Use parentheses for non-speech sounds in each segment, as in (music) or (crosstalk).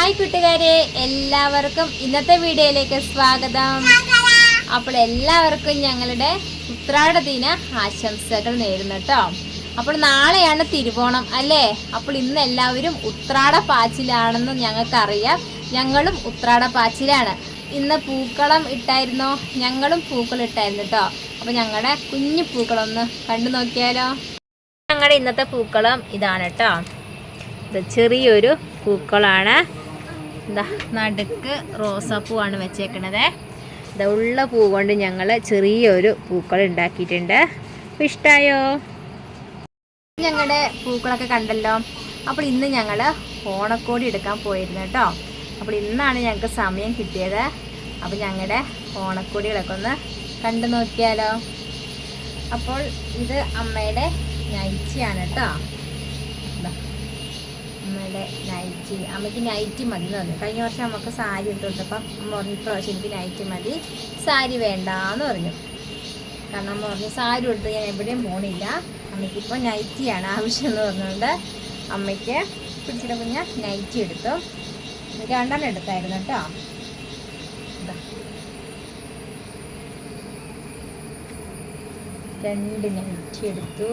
Hi കൂട്ടുകാരെ എല്ലാവർക്കും ഇന്നത്തെ വീഡിയോയിലേക്ക് സ്വാഗതം. അപ്പോൾ എല്ലാവർക്കും ഞങ്ങളുടെ ഉത്രാട ദിന ആശംസകൾ നേരുന്നു കേട്ടോ അപ്പോൾ നാളെയാണ് തിരുവോണം അല്ലേ? അപ്പോൾ ഇന്ന് എല്ലാവരും ഉത്രാട പാച്ചിലാണെന്ന് ഞങ്ങൾക്കറിയാം. ഞങ്ങളും ഉത്രാട പാച്ചിലാണ്. ഇന്ന് പൂക്കളം ഇട്ടായിരുന്നോ? ഞങ്ങളും പൂക്കളം ഇട്ടായിരുന്നു കേട്ടോ അപ്പോൾ ഞങ്ങളുടെ കുഞ്ഞു പൂക്കളൊന്ന് കണ്ടു നോക്കിയാലോ. ഞങ്ങളുടെ ഇന്നത്തെ പൂക്കളം ഇതാണ് കേട്ടോ ചെറിയൊരു പൂക്കളാണ്. എന്താ നടുക്ക് റോസാപ്പൂവാണ് വെച്ചേക്കണത്. ഇത് ഉള്ള പൂ കൊണ്ട് ഞങ്ങൾ ചെറിയൊരു പൂക്കൾ ഉണ്ടാക്കിയിട്ടുണ്ട്. അപ്പോൾ ഇഷ്ടമായോ ഞങ്ങളുടെ പൂക്കളൊക്കെ കണ്ടല്ലോ. അപ്പോൾ ഇന്ന് ഞങ്ങൾ ഓണക്കോടി എടുക്കാൻ പോയിരുന്നു കേട്ടോ. അപ്പോൾ ഇന്നാണ് ഞങ്ങൾക്ക് സമയം കിട്ടിയത്. അപ്പോൾ ഞങ്ങളുടെ ഓണക്കോടികളൊക്കെ ഒന്ന് കണ്ടു നോക്കിയാലോ. അപ്പോൾ ഇത് അമ്മയുടെ നൈറ്റിയാണ് കേട്ടോ. അമ്മയുടെ നൈറ്റി അമ്മയ്ക്ക് നൈറ്റി മതി എന്ന് പറഞ്ഞു. കഴിഞ്ഞ വർഷം നമുക്ക് സാരി എടുത്ത് കൊടുത്തപ്പം അമ്മ പറഞ്ഞു ഇപ്രാവശ്യം എനിക്ക് നൈറ്റി മതി സാരി വേണ്ടാന്ന് പറഞ്ഞു. കാരണം അമ്മ പറഞ്ഞു സാരി കൊടുത്ത് ഞാൻ എവിടെയും പോണില്ല. അമ്മയ്ക്കിപ്പോൾ നൈറ്റിയാണ് ആവശ്യം എന്ന് പറഞ്ഞുകൊണ്ട് അമ്മയ്ക്ക് പിടിച്ചിട്ട് കുഞ്ഞ നൈറ്റി എടുത്തു. രണ്ടെണ്ണം എടുത്തായിരുന്നു കേട്ടോ. രണ്ട് നൈറ്റി എടുത്തു.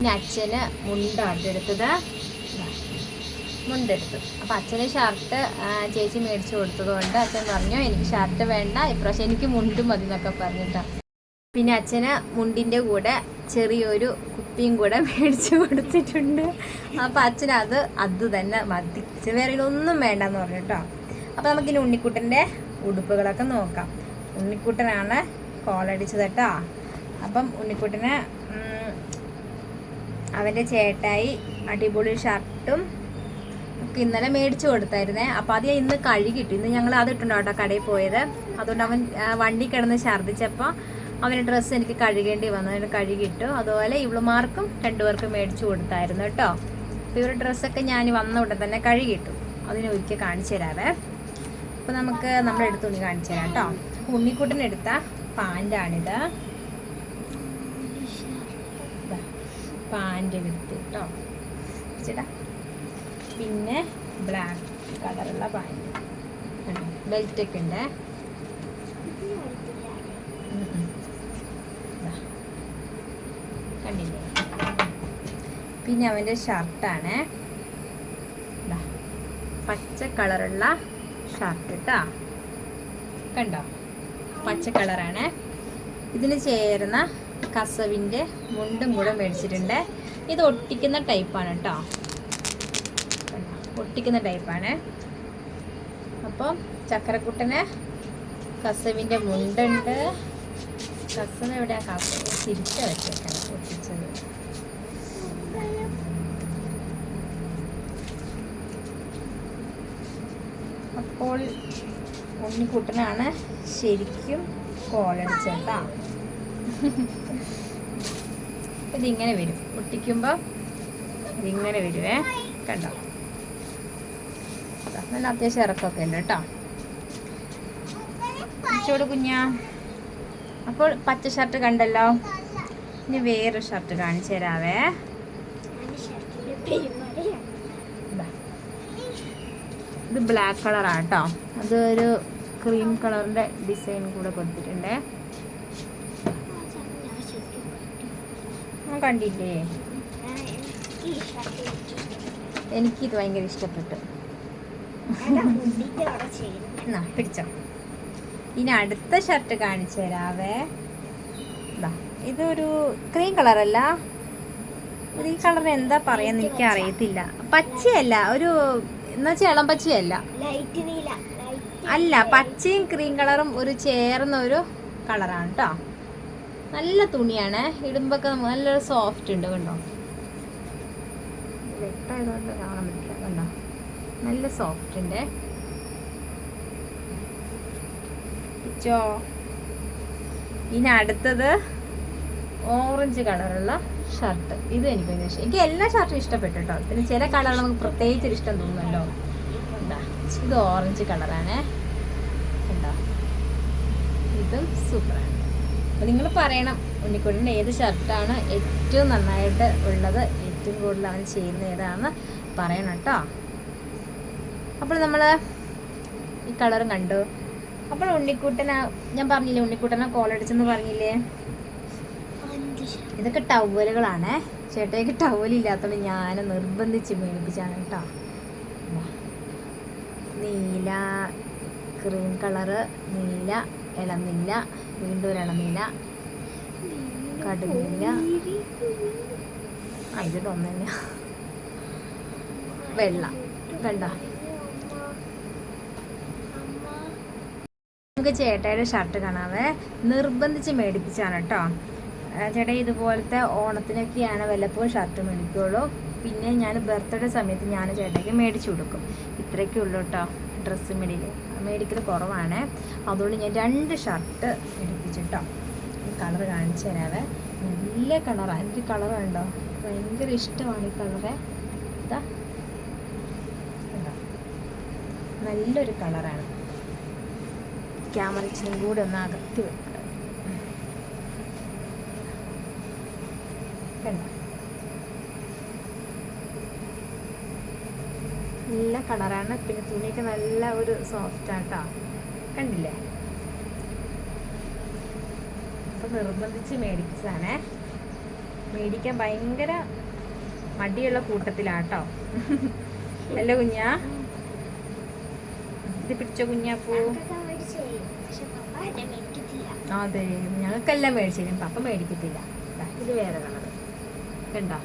പിന്നെ അച്ഛന് ദാ. മുണ്ടെടുത്തു. അപ്പം അച്ഛന് ഷർട്ട് ചേച്ചി മേടിച്ചു കൊടുത്തതുകൊണ്ട് അച്ഛൻ പറഞ്ഞു എനിക്ക് ഷർട്ട് വേണ്ട ഇപ്രാവശ്യം എനിക്ക് മുണ്ടും മതി എന്നൊക്കെ പറഞ്ഞിട്ടാണ് പിന്നെ അച്ഛന് മുണ്ടിന്റെ കൂടെ ചെറിയൊരു കുപ്പിയും കൂടെ (laughs) മേടിച്ചു കൊടുത്തിട്ടുണ്ട്. അപ്പം അച്ഛനത് അത് തന്നെ മതി വേറെ ഇതൊന്നും വേണ്ടെന്ന് പറഞ്ഞു കേട്ടോ അപ്പം നമുക്കിനി ഉണ്ണിക്കുട്ടന്റെ ഉടുപ്പുകളൊക്കെ നോക്കാം. ഉണ്ണിക്കുട്ടനാണ് കോളടിച്ചത് കേട്ടോ. അപ്പം ഉണ്ണിക്കുട്ടന് അവന്റെ ചേട്ടായി അടിപൊളി ഷർട്ടും ഒക്കെ ഇന്നലെ മേടിച്ചു കൊടുത്തായിരുന്നേ. അപ്പോൾ അത് ഇന്ന് കഴുകിട്ടു ഇന്ന് ഞങ്ങൾ അത് ഇട്ടുണ്ടോ കടയിൽ പോയത്. അതുകൊണ്ട് അവൻ വണ്ടി കിടന്ന് ഛർദ്ദിച്ചപ്പോൾ അവന്റെ ഡ്രസ്സ് എനിക്ക് കഴുകേണ്ടി വന്നു. അതിന് കഴുകിയിട്ടു. അതുപോലെ ഇവളുമാർക്കും രണ്ടുപേർക്കും മേടിച്ചു കൊടുത്തായിരുന്നു കേട്ടോ. അപ്പോൾ ഇവരുടെ ഡ്രസ്സൊക്കെ ഞാൻ വന്ന ഉടൻ തന്നെ കഴുകിയിട്ടു. അതിന് ഒരിക്കൽ കാണിച്ചു തരാവേ. അപ്പോൾ നമുക്ക് നമ്മുടെ അടുത്ത് തുണി കാണിച്ചു തരാം കേട്ടോ. ഉണ്ണിക്കുട്ടനെടുത്ത പാന്റാണിത് പാന്റ് എടുത്ത് കേട്ടോ. ചേട്ടാ പിന്നെ ബ്ലാക്ക് കളറുള്ള പാന്റ്. ബെൽറ്റ് ഒക്കെ ഉണ്ട്. കണ്ടില്ലേ? പിന്നെ അവന്റെ ഷർട്ടാണ് പച്ച കളറുള്ള ഷർട്ട് കേട്ടോ കണ്ടോ? പച്ച കളറാണ് ഇതിന് ചേർന്ന കസവിന്റെ മുണ്ടും കൂടെ മേടിച്ചിട്ടുണ്ട്. ഇത് ഒട്ടിക്കുന്ന ടൈപ്പാണ് കേട്ടോ ഒട്ടിക്കുന്ന ടൈപ്പാണ്. അപ്പം ചക്കരക്കുട്ടന് കസവിന്റെ മുണ്ടുണ്ട്. കസവ് എവിടെയാ കസവ് തിരിച്ച വെച്ചേക്കാണ് പൊട്ടിച്ചത്. അപ്പോൾ ഉണ്ണിക്കുട്ടനാണ് ശരിക്കും കോളടിച്ചേട്ടാ ഇതിങ്ങനെ വരും. ഒട്ടിക്കുമ്പോൾ ഇതിങ്ങനെ വരുവേ. കണ്ടോ? നല്ല അത്യാവശ്യം ഇറക്കമൊക്കെ ഉണ്ട് കേട്ടോ. ചോട് കുഞ്ഞാ. അപ്പോൾ പച്ച ഷർട്ട് കണ്ടല്ലോ. ഇനി വേറൊരു ഷർട്ട് കാണിച്ചു തരാവേ. ഇത് ബ്ലാക്ക് കളറാണ് കേട്ടോ. അത് ഒരു ക്രീം കളറിന്റെ ഡിസൈൻ കൂടെ കൊടുത്തിട്ടുണ്ട്. കണ്ടില്ലേ? എനിക്കിത് ഭയങ്കര ഇഷ്ടപ്പെട്ടു. എന്നാ പിടിച്ചോ. ഇനി അടുത്ത ഷർട്ട് കാണിച്ചു തരാവേ. ഇതൊരു ക്രീം കളറല്ല ഈ കളർ എന്താ പറയാന്ന് എനിക്ക് അറിയത്തില്ല. പച്ചയല്ല ഒരു എന്നാ ഇളം പച്ചയല്ല. അല്ല പച്ചയും ക്രീം കളറും ഒരു ചേർന്ന ഒരു കളറാണ് കേട്ടോ നല്ല തുണിയാണ്. ഇടുമ്പൊക്കെ നമുക്ക് നല്ലൊരു സോഫ്റ്റ് ഉണ്ട് കണ്ടോ. വെട്ടായതുകൊണ്ട് നല്ല സോഫ്റ്റ് ഉണ്ട് ഇനി അടുത്തത് ഓറഞ്ച് കളറുള്ള ഷർട്ട് ഇത് എനിക്ക് ഭയങ്കര ഇഷ്ടം. എനിക്ക് എല്ലാ ഷർട്ടും ഇഷ്ടപ്പെട്ടു കേട്ടോ പിന്നെ ചില കളർ നമുക്ക് പ്രത്യേകിച്ച് ഒരു ഇഷ്ടം തോന്നുമല്ലോ എന്താ ഇത് ഓറഞ്ച് കളറാണ് എന്താ ഇതും സൂപ്പറാണ് അപ്പം നിങ്ങൾ പറയണം ഉണ്ണിക്കുട്ടന്റെ ഏത് ഷർട്ടാണ് ഏറ്റവും നന്നായിട്ട് ഉള്ളത്? ഏറ്റവും കൂടുതൽ അവൻ ചെയ്യുന്ന ഏതാണെന്ന് പറയണം കേട്ടോ അപ്പോൾ നമ്മൾ ഈ കളറും കണ്ടു. അപ്പോൾ ഉണ്ണിക്കുട്ടന ഞാൻ പറഞ്ഞില്ലേ ഉണ്ണിക്കുട്ടനെ കോളടിച്ചെന്ന് പറഞ്ഞില്ലേ? ഇതൊക്കെ ടവലുകളാണ് ചേട്ടയ്ക്ക് ടവലില്ലാത്തതുകൊണ്ട് ഞാൻ നിർബന്ധിച്ച് മേടിപ്പിച്ചാണ് കേട്ടോ. നീല ക്രീം കളറ് നീല ഇളനീല വീണ്ടും ഒരു ഇളനീല കടുവില്ല ആ ഇത് ഒന്ന് തന്നെ വെള്ള. കണ്ട? നമുക്ക് ചേട്ടായുടെ ഷർട്ട് കാണാവേ. നിർബന്ധിച്ച് മേടിപ്പിച്ചാണ് കേട്ടോ. ചേട്ടാ ഇതുപോലത്തെ ഓണത്തിനൊക്കെയാണ് വല്ലപ്പോഴും ഷർട്ട് മേടിക്കുള്ളൂ. പിന്നെ ഞാൻ ബർത്ത്ഡേ സമയത്ത് ഞാൻ ചേട്ടയ്ക്ക് മേടിച്ചു കൊടുക്കും. ഇത്രയൊക്കെ ഉള്ളൂ കേട്ടോ ഡ്രസ്സ് മേടിയിൽ മേടിക്കൽ കുറവാണ്. അതുകൊണ്ട് ഞാൻ രണ്ട് ഷർട്ട് മേടിപ്പിച്ചിട്ടോ കളർ കാണിച്ചു തരാവേ. നല്ല കളറാണ് എനിക്ക് കളർ ഉണ്ടോ ഭയങ്കര ഇഷ്ടമാണ് ഈ കളറ് ഇതാ. നല്ലൊരു കളറാണ് ക്യാമറ ഇച്ചിരി കൂടെ ഒന്ന് അകത്തി വെക്കണം നല്ല കളറാണ്. പിന്നെ തുണിയൊക്കെ നല്ല ഒരു സോഫ്റ്റ് കേട്ടോ കണ്ടില്ലേ? അപ്പൊ നിർബന്ധിച്ച് മേടിച്ചതാണേ. മേടിക്കാൻ ഭയങ്കര മടിയുള്ള കൂട്ടത്തിലാട്ടോ അല്ല കുഞ്ഞാ. ഇത് പിടിച്ചോ കുഞ്ഞാപ്പൂ അതെ ഞങ്ങൾക്കെല്ലാം മേടിച്ചു പപ്പ മേടിക്കത്തില്ല. ഇത് വേറെ കളർ കണ്ടോ?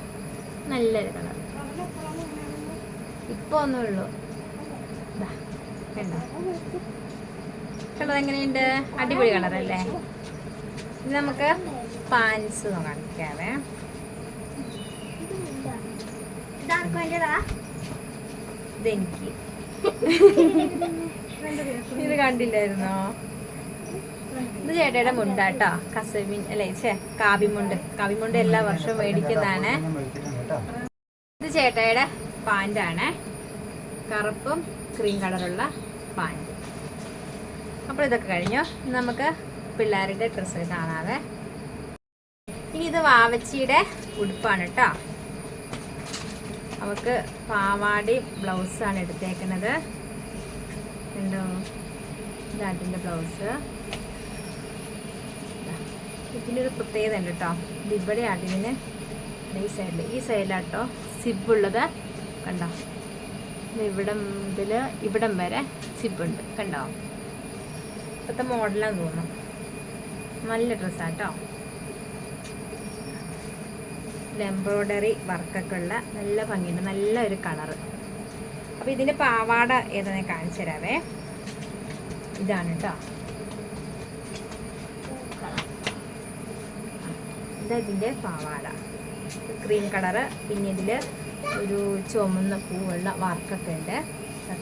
നല്ലൊരു കളർ ഇപ്പൊ ഒന്നേ ഉള്ളൂ. ദാ, കണ്ടോ? കളർ എങ്ങനെയുണ്ട്? അടിപൊളി കളർ അല്ലേ ഇത് നമുക്ക് പാൻസ് കാണിക്കാവേ ഇതെനിക്ക്. ഇത് കണ്ടില്ലായിരുന്നോ? ഇത് ചേട്ടയുടെ മുണ്ടാട്ടോ. കസവിൻ അല്ലേ ചേ കാവിമുണ്ട്. കാവിമുണ്ട് എല്ലാ വർഷവും മേടിക്കുന്നതാണ്. ഇത് ചേട്ടയുടെ പാന്റാണ് കറുപ്പും ക്രീം കളറുള്ള പാന്റ് അപ്പോൾ ഇതൊക്കെ കഴിഞ്ഞു. നമുക്ക് പിള്ളേരുടെ ഡ്രസ്സ് കാണാതെ ഇനി ഇത് വാവച്ചിയുടെ ഉടുപ്പാണ് കേട്ടോ അവക്ക് പാവാടി ബ്ലൗസാണ് എടുത്തേക്കുന്നത്. ഉണ്ടോ ഇതാട്ടിന്റെ ബ്ലൗസ് ഇതിനൊരു പ്രത്യേകത ഉണ്ട് കേട്ടോ. ഇത് ഇവിടെയാണ്. ഇതിന് ഈ സൈഡിൽ ഈ സൈഡിലാട്ടോ സിബുള്ളത് കണ്ടോ? ഇത് ഇവിടം ഇതിൽ ഇവിടം വരെ സിബ് ഉണ്ട്. കണ്ടോ? ഇപ്പോഴത്തെ മോഡലാന്ന് തോന്നുന്നു. നല്ല ഡ്രസ്സാട്ടോ എംബ്രോയ്ഡറി വർക്കൊക്കെ ഉള്ള നല്ല ഭംഗിയുണ്ട്. നല്ല ഒരു കളറ് അപ്പോൾ ഇതിന്റെ പാവാട ഏതാണെന്ന് കാണിച്ചു തരാവേ. ഇതാണ് കേട്ടോ. ഇതാ ഇതിന്റെ പാവാട? ക്രീം കളറ് പിന്നെ ഇതിൽ ഒരു ചുമന്ന പൂവുള്ള വർക്കൊക്കെ ഉണ്ട്.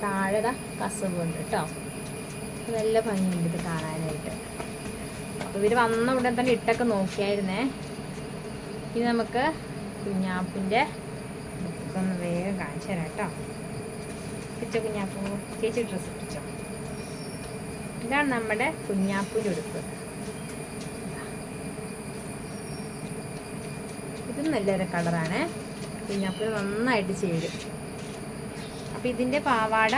താഴെ കസവ് കസവുണ്ട് കേട്ടോ നല്ല ഭംഗിയുണ്ട് ഇത് കാണാനായിട്ട്. അപ്പോൾ ഇവർ വന്ന ഉടൻ തന്നെ ഇട്ടൊക്കെ നോക്കിയായിരുന്നേ. ഇനി നമുക്ക് കുഞ്ഞാപ്പിന്റെ ഒന്ന് വേഗം കാണിച്ചു തരാം കേട്ടോ പിച്ചോ കുഞ്ഞാപ്പു. ചേച്ചി ഡ്രസ്സ് ഇട്ടിച്ചോ ഇതാണ് നമ്മുടെ കുഞ്ഞാപ്പിന്റെ ഉടുപ്പ്. ഇതും നല്ലൊരു കളറാണ്. പിന്നെ അപ്പോൾ നന്നായിട്ട് ചേരും. അപ്പം ഇതിന്റെ പാവാട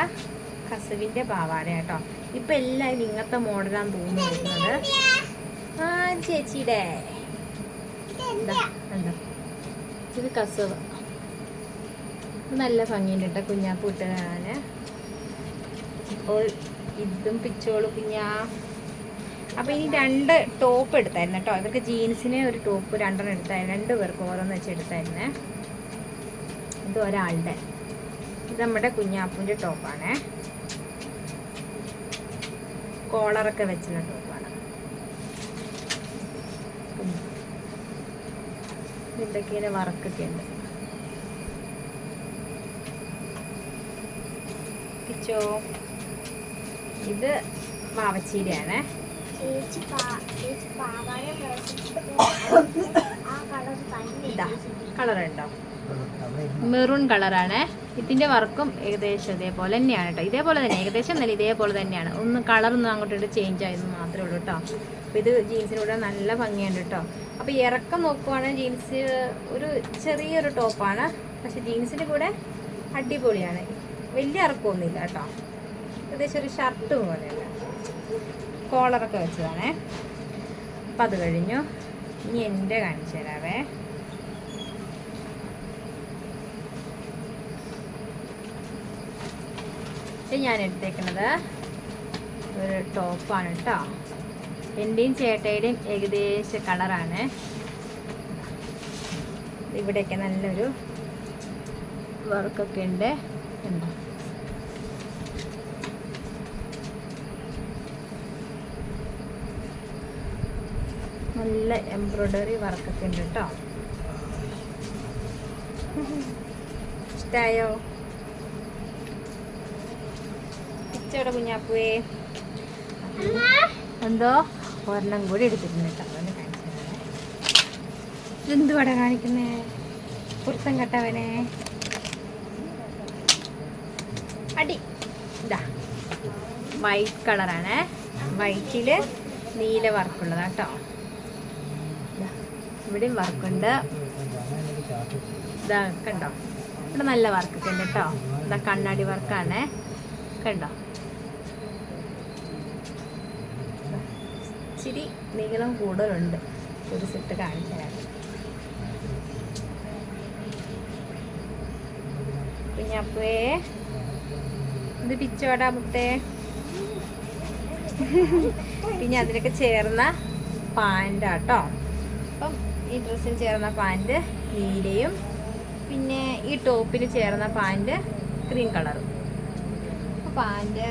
കസവിന്റെ പാവാട കേട്ടോ. ഇപ്പം എല്ലാവരും ഇങ്ങനത്തെ മോഡലാണ് തോന്നുന്നത് ആ ചേച്ചിയുടെ. ഇതാ, കസവ്. നല്ല ഭംഗിയുണ്ട് കേട്ടോ കുഞ്ഞാപ്പ് ഇപ്പോൾ ഇതും പിച്ചോളൂ കുഞ്ഞാ അപ്പോൾ ഇനി രണ്ട് ടോപ്പ് എടുത്തായിരുന്നു കേട്ടോ. ഇവർക്ക് ജീൻസിനെ ഒരു ടോപ്പ് രണ്ടെണ്ണം എടുത്തായിരുന്നു. രണ്ട് പേർക്ക് ഓരോന്ന് വെച്ച് എടുത്തായിരുന്നേ. ഇത് ഒരാളുടെ. ഇത് നമ്മുടെ കുഞ്ഞാപ്പൂന്റെ ടോപ്പാണേ കോളറൊക്കെ വെച്ചുള്ള ടോപ്പാണ് ഇതൊക്കെ വർക്കൊക്കെ ഉണ്ട്. ഇത് മാവച്ചീരയാണേ. കളർ ഉണ്ടോ മെറൂൺ കളറാണ്. ഇതിന്റെ വർക്കും ഏകദേശം ഇതേപോലെ തന്നെയാണ് കേട്ടോ ഇതേപോലെ തന്നെ ഏകദേശം നല്ല ഇതേപോലെ തന്നെയാണ്. ഒന്ന് കളറൊന്നും അങ്ങോട്ട് ചേഞ്ച് ആയെന്ന് മാത്രമേ ഉള്ളൂ കേട്ടോ അപ്പോൾ ഇത് ജീൻസിനോട് നല്ല ഭംഗിയുണ്ട് കേട്ടോ അപ്പോൾ ഇറക്കം നോക്കുവാണെങ്കിൽ ജീൻസ് ഒരു ചെറിയൊരു ടോപ്പാണ് പക്ഷെ ജീൻസിന്റെ കൂടെ അടിപൊളിയാണ്. വലിയ ഇറക്കമൊന്നുമില്ല കേട്ടോ ഏകദേശം ഒരു ഷർട്ട് പോലെയല്ല. കോളറൊക്കെ വെച്ചതാണേ. അപ്പം അത് കഴിഞ്ഞു. ഇനി എന്റെ കാണിച്ചു തരാവേ. ഞാൻ എടുത്തേക്കുന്നത് ഒരു ടോപ്പാണ് കേട്ടോ എന്റെയും ചേട്ടയുടെയും ഏകദേശ കളറാണ്. ഇവിടെയൊക്കെ നല്ലൊരു വർക്കൊക്കെ ഉണ്ട്. ഉണ്ടോ നല്ല എംബ്രോയ്ഡറി വർക്കൊക്കെ ഉണ്ട് കേട്ടോ ഇഷ്ടായോ? ഇച്ചോടെ കുഞ്ഞാപ്പുവേ. എന്തോ? ഒരെണ്ണം കൂടി എടുത്തിട്ടുണ്ട് കേട്ടോ എന്തുവാട കാണിക്കുന്നേ? കുർത്തം കെട്ടവനെ. അടി. ഇതാ. വൈറ്റ് കളറാണ്. വൈറ്റിൽ നീല വർക്കുള്ളതാണ് കേട്ടോ ഇവിടെയും വർക്കുണ്ട്. ഇതാ കണ്ടോ? ഇവിടെ നല്ല വർക്കൊക്കെ ഉണ്ട് കേട്ടോ. ഇതാ കണ്ണാടി വർക്കാണ്. കണ്ടോ? ഇച്ചിരി നീളം കൂടുതലുണ്ട്. ഒരു സെറ്റ് കാണിച്ചു തരാം. കുഞ്ഞാപ്പേ ഇത് പിച്ചോടാ മുത്തേ. പിന്നെ അതിനൊക്കെ ചേർന്ന പാന്റാട്ടോ അപ്പം ഈ ഡ്രസ്സിന് ചേർന്ന പാന്റ് നീലയും പിന്നെ ഈ ടോപ്പിന് ചേർന്ന പാന്റ് ക്രീം കളറും പാന്റ്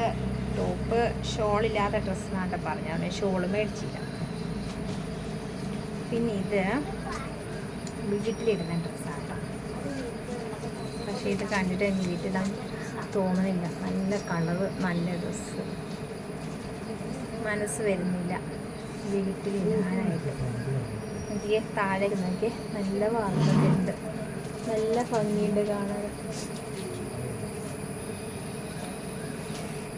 ടോപ്പ് ഷോളില്ലാത്ത ഡ്രസ്സ് എന്നാണ് പറഞ്ഞത് ഷോൾ മേടിച്ചില്ല. പിന്നെ ഇത് വീട്ടിലിടുന്ന ഡ്രസ്സാണ് പക്ഷേ ഇത് കണ്ടിട്ട് എനിക്ക് വീട്ടിലിടാൻ തോന്നുന്നില്ല. നല്ല കളറ് നല്ല ഡ്രസ്സ് മനസ്സ് വരുന്നില്ല. വീട്ടിലിടാനായിട്ട്. എനിക്ക് താഴെ നോക്കി നല്ല വാർത്തയൊക്കെ നല്ല ഭംഗിയുണ്ട് കാണാൻ.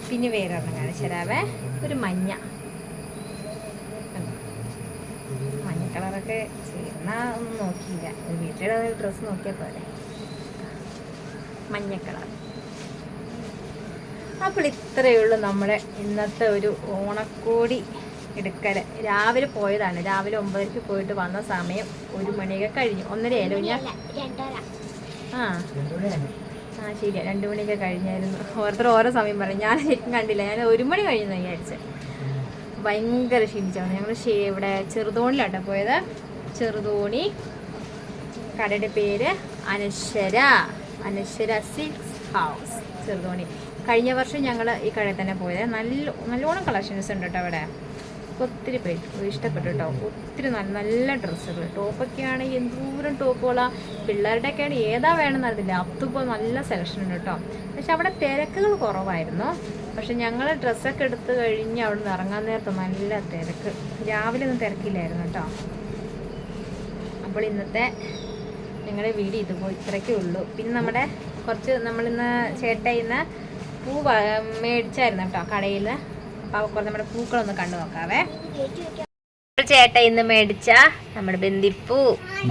പിന്നെ വേറെ ഒരെണ്ണം കാണിച്ചതരാവേ ഒരു മഞ്ഞ? മഞ്ഞ കളറൊക്കെ ചേർന്ന ഒന്നും നോക്കിയില്ല. ഒരു വീട്ടിലെ ഡ്രസ്സ് നോക്കിയാൽ പോലെ മഞ്ഞ കളർ. അപ്പോൾ ഇത്രയേ ഉള്ളൂ നമ്മുടെ ഇന്നത്തെ ഒരു ഓണക്കോടി. എടുക്കൽ രാവിലെ പോയതാണ്. രാവിലെ ഒമ്പതരക്ക് പോയിട്ട് വന്ന സമയം ഒരു മണിയൊക്കെ കഴിഞ്ഞു. ഒന്നരയായാലോ ഞാൻ ആ. ആ ശരിയാ. രണ്ടു മണിയൊക്കെ കഴിഞ്ഞായിരുന്നു. ഓരോരുത്തർ ഓരോ സമയം പറയും. ഞാൻ ശരിക്കും കണ്ടില്ല. ഞാൻ ഒരു മണി കഴിഞ്ഞു വിചാരിച്ചത് ഭയങ്കര ക്ഷീണിച്ചാണ്. ഞങ്ങൾ ഇവിടെ ചെറുതോണിലാട്ടോ പോയത്. ചെറുതോണി കടയുടെ പേര് അനശ്വര. Anashwara silks house Cheruthoni. കഴിഞ്ഞ വർഷം ഞങ്ങൾ ഈ കടയിൽ തന്നെ പോയത്. നല്ല നല്ലോണം കളക്ഷൻസ് ഉണ്ട് കേട്ടോ അവിടെ. ഒത്തിരി പേര് ഇഷ്ടപ്പെട്ടു കേട്ടോ ഒത്തിരി നല്ല നല്ല ഡ്രസ്സുകൾ. ടോപ്പൊക്കെ ആണെങ്കിൽ എന്തോരം ടോപ്പുകളാ. പിള്ളേരുടെയൊക്കെയാണ് ഏതാ വേണമെന്ന് അറിയില്ല അത്തുമ്പോൾ നല്ല സെലക്ഷൻ ഉണ്ട് കേട്ടോ പക്ഷെ അവിടെ തിരക്കുകൾ കുറവായിരുന്നു. പക്ഷെ ഞങ്ങൾ ഡ്രസ്സൊക്കെ എടുത്ത് കഴിഞ്ഞ് അവിടെ നിന്ന് ഇറങ്ങാൻ നേരത്ത് നല്ല തിരക്ക്. രാവിലെ ഒന്നും തിരക്കില്ലായിരുന്നു കേട്ടോ അപ്പോൾ ഇന്നത്തെ ഞങ്ങളുടെ വീട് ഇതുപോലെ ഇത്രയ്ക്കേ ഉള്ളൂ. പിന്നെ നമ്മുടെ കുറച്ച് നമ്മളിന്ന് ചേട്ടയിന്ന് പൂ മേടിച്ചായിരുന്നു കേട്ടോ കടയിൽ നിന്ന് അപ്പോൾ കുറച്ച് നമ്മുടെ പൂക്കളൊന്ന് കണ്ടു നോക്കാവേ. ചേട്ട ഇന്ന് മേടിച്ച നമ്മുടെ ബന്ദിപ്പൂ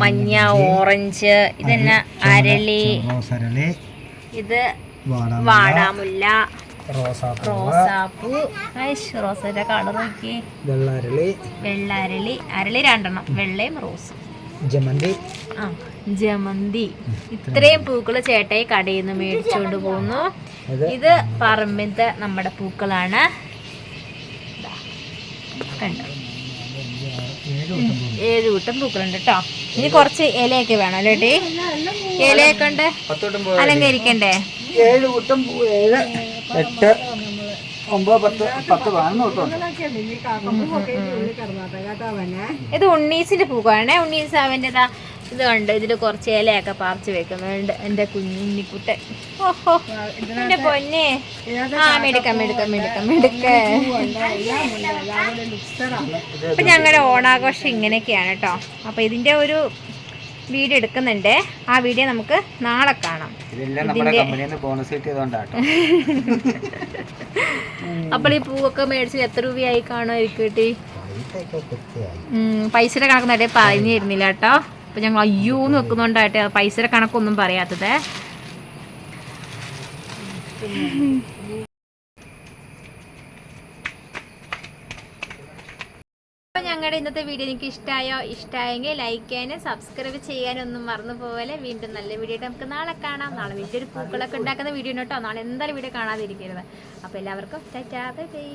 മഞ്ഞ ഓറഞ്ച് ഇതെന്നാ അരളി? ഇത് വാടാമുല്ല. റോസാപ്പൂ. റോസയുടെ കളർ നോക്കി വെള്ളാരളി. വെള്ള അരളി അരളി രണ്ടെണ്ണം. വെള്ളയും റോസും. ജമന്തി. ആ ജമന്തി. ഇത്രയും. പൂക്കൾ ചേട്ടായി കടയിൽ നിന്ന് മേടിച്ചുകൊണ്ട് പോകുന്നു ഇത് പറമ്പിന്റെ പറമ്പിലത്തെ നമ്മുടെ പൂക്കളാണ്. കണ്ടോ ഏഴ് കൂട്ടം പൂക്കളുണ്ട് കേട്ടോ ഇനി കുറച്ച് ഇലയൊക്കെ വേണം അല്ലേ ടീ ഇലയൊക്കെ ഉണ്ട്. അലങ്കരിക്കണ്ടേ? ഏഴ് കൂട്ടം ഏഴ് എട്ട് ഒമ്പത് പത്ത് പത്ത് പതിനൊന്ന് കൂട്ടം. ഇത് ഉണ്ണീസിന്റെ പൂക്കാണ് ഉണ്ണീസ് അവന്റെതാ ഇത് കണ്ട് ഇതിൽ കുറച്ച് ഇലയൊക്കെ പറിച്ച് വെക്കുന്നുണ്ട് എന്റെ കുഞ്ഞിക്കുട്ടൻ ഓഹോ. എന്റെ പൊന്നെ. ആ മെടുക്കാം മെടുക്കാം മെടുക്കാം മെടുക്കേ. അപ്പൊ ഞങ്ങളുടെ ഓണാഘോഷം ഇങ്ങനെയൊക്കെയാണ് കേട്ടോ അപ്പൊ ഇതിന്റെ ഒരു വീഡിയോ എടുക്കുന്നുണ്ട്. ആ വീഡിയോ നമുക്ക് നാളെ കാണാം. (laughs) അപ്പോൾ ഈ പൂവൊക്കെ മേടിച്ച് എത്ര രൂപയായി കാണുമായിരിക്കും കേട്ടി പൈസയുടെ കണക്ക് നേരെ പറഞ്ഞു തരുന്നില്ല കേട്ടോ അപ്പൊ ഞങ്ങൾ അയ്യോ എന്ന് വെക്കുന്നുണ്ടായിട്ട് പൈസയുടെ കണക്കൊന്നും പറയാത്തത്. അപ്പോൾ ഞങ്ങളുടെ ഇന്നത്തെ വീഡിയോ നിങ്ങൾക്ക് ഇഷ്ടമായോ ഇഷ്ടമായെങ്കിൽ ലൈക്ക് ചെയ്യാനും സബ്സ്ക്രൈബ് ചെയ്യാനും ഒന്നും മറന്നു പോലെ വീണ്ടും നല്ല വീഡിയോ നമുക്ക് നാളെ കാണാം. നാളെ വലിയൊരു പൂക്കളൊക്കെ ഉണ്ടാക്കുന്ന വീഡിയോ കേട്ടോ. നാളെ എന്തായാലും വീഡിയോ കാണാതിരിക്കരുത്. അപ്പോൾ എല്ലാവർക്കും ടാറ്റാ ബൈ.